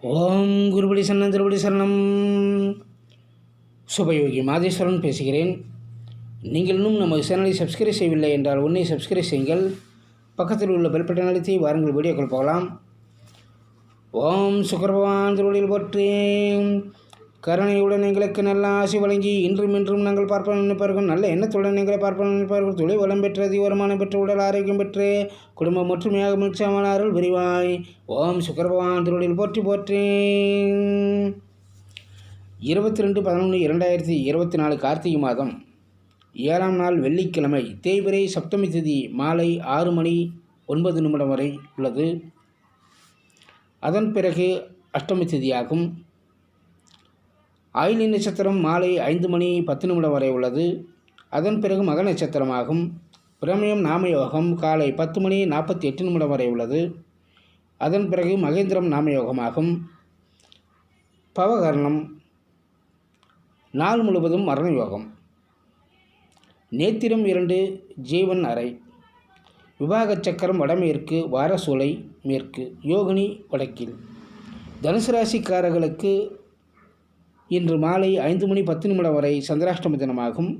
ஓம் குருபடி சரணம் திருபடி சரணம். சுபயோகி மாதேஸ்வரன் பேசுகிறேன். நீங்கள் இன்னும் நமது சேனலை சப்ஸ்கிரைப் செய்யவில்லை என்றால் உன்னை சப்ஸ்கிரைப் செய்யுங்கள். பக்கத்தில் உள்ள பெல் பட்டன் அழுத்தி வாருங்கள் வீடியோக்கள் போகலாம். ஓம் சுக்கரபகவான் திருவடியில் போற்றேன். கருணையுடன் எங்களுக்கு நல்ல ஆசை வழங்கி இன்றும் இன்றும் நாங்கள் பார்ப்போம் நினைப்பார்கள் நல்ல எண்ணத்துடன் எங்களை பார்ப்போம் நினைப்பார்கள் தொழில் வளம் பெற்ற அதிக வருமானம் பெற்று உடல் ஆரோக்கியம் பெற்று குடும்பம் ஒற்றுமையாக மீட்சாமல் அருள் விரிவாய். ஓம் சுக்கரபகவான் திருவடியில் போற்றி போற்றேன் இருபத்தி ரெண்டு பதினொன்று இரண்டாயிரத்தி இருபத்தி நாலு கார்த்திகை மாதம். ஏழாம் நாள் வெள்ளிக்கிழமை தேய்பிரை சப்தமி திதி மாலை ஆறு மணி ஒன்பது நிமிடம் வரை உள்ளது. அதன் பிறகு அஷ்டமி திதியாகும். ஆயிலி நட்சத்திரம் மாலை ஐந்து மணி பத்து நிமிடம் வரை உள்ளது. அதன் பிறகு மக நட்சத்திரமாகும். பிரமயம் நாமயோகம் காலை பத்து மணி நாற்பத்தி எட்டு நிமிடம் வரை உள்ளது. அதன் பிறகு மகேந்திரம் நாமயோகமாகும். பவகர்ணம். நாள் முழுவதும் மரண யோகம் நேத்திரம் இரண்டு ஜீவன் அறை. விவாக சக்கரம் வடமேற்கு வாரசூலை மேற்கு யோகினி வடக்கில். தனுசு ராசிக்காரர்களுக்கு இன்று மாலை ஐந்து மணி பத்து நிமிடம் வரை சந்திராஷ்டம தினமாகும்.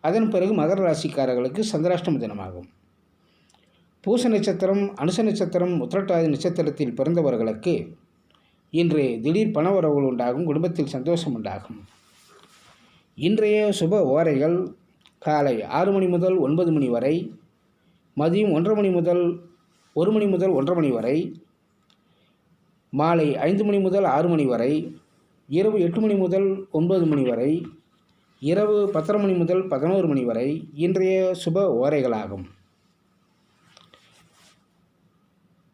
அதன் பிறகு மகர ராசிக்காரர்களுக்கு சந்திராஷ்டம தினமாகும். பூச நட்சத்திரம் அனுச நட்சத்திரம் உத்திரட்டாதி நட்சத்திரத்தில் பிறந்தவர்களுக்கு இன்று திடீர் பணவரவுகள் உண்டாகும் குடும்பத்தில் சந்தோஷம் உண்டாகும். இன்றைய சுப ஓரைகள் காலை ஆறு மணி முதல் ஒன்பது மணி வரை மதியம் ஒன்றரை மணி முதல் ஒரு மணி முதல் ஒன்றரை மணி வரை மாலை ஐந்து மணி முதல் ஆறு மணி வரை இரவு எட்டு மணி முதல் ஒன்பது மணி வரை இரவு பத்தரை மணி முதல் பதினோரு மணி வரை இன்றைய சுப ஓரைகளாகும்.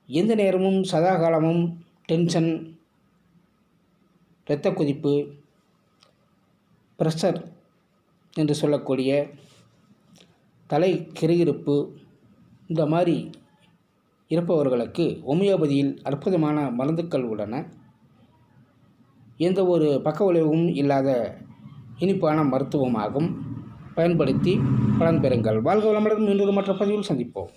எந்த நேரமும் சதா காலமும் டென்ஷன் இரத்த கொதிப்பு ப்ரெஷர் என்று சொல்லக்கூடிய தலை கிருகிருப்பு இந்த மாதிரி இருப்பவர்களுக்கு ஹோமியோபதியில் அற்புதமான மருந்துக்கள் உள்ளன. எந்த ஒரு பக்க விளைவும் இல்லாத இனிப்பான மருத்துவமாகும். பயன்படுத்தி பலன் பெறுங்கள். வாழ்க வளமுடன் மீண்டும் மற்ற பதிவில் சந்திப்போம்.